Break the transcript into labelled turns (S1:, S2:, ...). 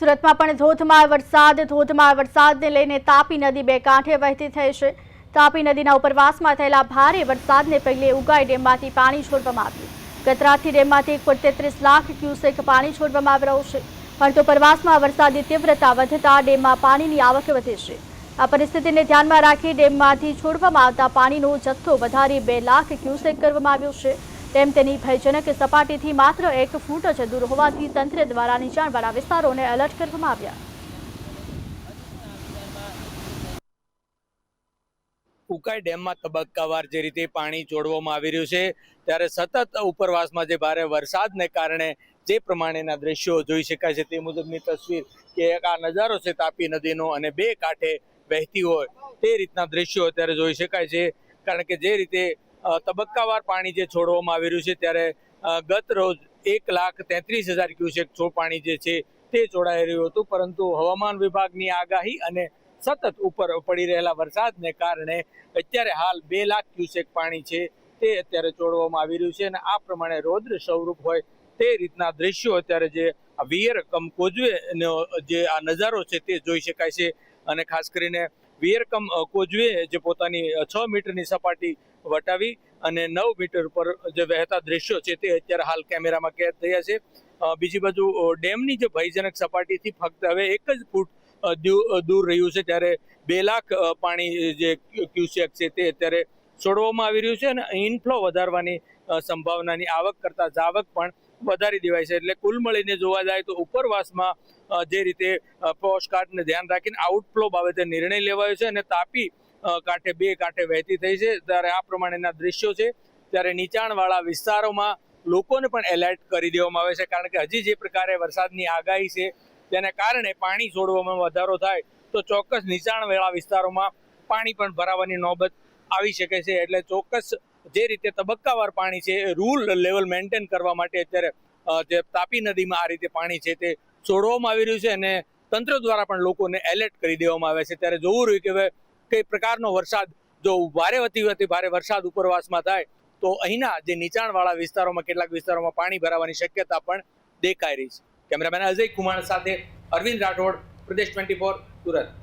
S1: સુરતમાં પણ ધોધમાર વરસાદ, ધોધમાર વરસાદને લઈને તાપી નદી બે કાંઠે વહેતી થઈ છે. તાપી નદીના ઉપરવાસમાં થયેલા ભારે વરસાદને પગલે ઉગાઈ ડેમમાંથી પાણી છોડવામાં આવ્યું. ગતરાથી ડેમમાંથી એક તેત્રીસ લાખ ક્યુસેક પાણી છોડવામાં આવી રહ્યું છે. પરંતુ ઉપરવાસમાં વરસાદની તીવ્રતા વધતા ડેમમાં પાણીની આવક વધી છે. આ પરિસ્થિતિને ધ્યાનમાં રાખી ડેમમાંથી છોડવામાં આવતા પાણીનો જથ્થો વધારી બે લાખ ક્યુસેક કરવામાં આવ્યો છે. તેમ તેની ભયજનક સપાટીથી માત્ર એક ફૂટ જ દૂર હોવાથી તંત્ર દ્વારા નીચાણવાળા વિસ્તારોને એલર્ટ કરવામાં આવ્યા.
S2: ઉકાઈ ડેમમાં તબક્કાવાર જે રીતે પાણી છોડવામાં આવી રહ્યું છે, ત્યારે સતત ઉપરવાસમાં જે ભારે વરસાદને કારણે જે પ્રમાણેના દ્રશ્યો જોઈ શકાય છે, તે મુજબની તસવીર કે આ નજારો છે તાપી નદીનો અને બે કાંઠે વહેતી હોય તે રીતના દ્રશ્યો અત્યારે જોઈ શકાય છે. કારણ કે જે રીતે તબક્કાવાર પાણી જે છોડવામાં આવી રહ્યું છે, ત્યારે ગત રોજ એક લાખ તેત્રીસ હજાર ક્યુસેક છો પાણી જે છે, તે છોડાઈ રહ્યું હતું. પરંતુ હવામાન વિભાગની આગાહી અને સતત ઉપર પડી રહેલા વરસાદને કારણે અત્યારે હાલ બે લાખ ક્યુસેક પાણી છે, તે અત્યારે છોડવામાં આવી રહ્યું છે અને આ પ્રમાણે રૌદ્ર સ્વરૂપ હોય તે રીતના દ્રશ્યો અત્યારે જે વિયર કમ કોજવે જે આ નજારો છે, તે જોઈ શકાય છે. અને ખાસ કરીને વિયર કમ કોજવે જે પોતાની છ મીટરની સપાટી વટાવી અને નવ મીટર પર જે વહેતા દ્રશ્યો છે તે અત્યારે હાલ કેમેરામાં કેદ થયા છે. બીજી બાજુ ડેમની જે ભયજનક સપાટીથી ફક્ત હવે એક જ ફૂટ દૂર રહ્યું છે ત્યારે બે લાખ પાણી જે ક્યુસેક છે તે અત્યારે છોડવામાં આવી રહ્યું છે અને ઇનફ્લો વધારવાની સંભાવનાની આવક કરતાં જાવક પણ વધારી દેવાય છે. એટલે કુલ મળીને જોવા જાય તો ઉપરવાસમાં જે રીતે પોસ્ટકાર્ડને ધ્યાન રાખીને આઉટફ્લો બાબતે નિર્ણય લેવાયો છે અને તાપી કાંઠે બે કાંઠે વહેતી થઈ છે. ત્યારે આ પ્રમાણેના દ્રશ્યો છે. ત્યારે નીચાણવાળા વિસ્તારોમાં લોકોને પણ એલર્ટ કરી દેવામાં આવે છે. કારણ કે હજી જે પ્રકારે વરસાદની આગાહી છે તેના કારણે પાણી છોડવામાં વધારો થાય, તો ચોક્કસ નીચાણવાળા વિસ્તારોમાં પાણી પણ ભરાવાની નોબત આવી શકે છે. એટલે ચોક્કસ જે રીતે તબક્કાવાર પાણી છે, એ રૂલ લેવલ મેન્ટેન કરવા માટે અત્યારે જે તાપી નદીમાં આ રીતે પાણી છે તે છોડવામાં આવી રહ્યું છે અને તંત્ર દ્વારા પણ લોકોને એલર્ટ કરી દેવામાં આવે છે. ત્યારે જોવું રહ્યું કે હવે કઈ પ્રકારનો વરસાદ, જો ભારે વતી વતી ભારે વરસાદ ઉપરવાસમાં થાય, તો અહીંના જે નીચાણવાળા વિસ્તારોમાં, કેટલાક વિસ્તારોમાં પાણી ભરાવાની શક્યતા પણ દેખાઈ રહી છે. કેમેરામેન અજય કુમાર સાથે અરવિંદ રાઠોડ, પ્રદેશ ટ્વેન્ટી ફોર, સુરત.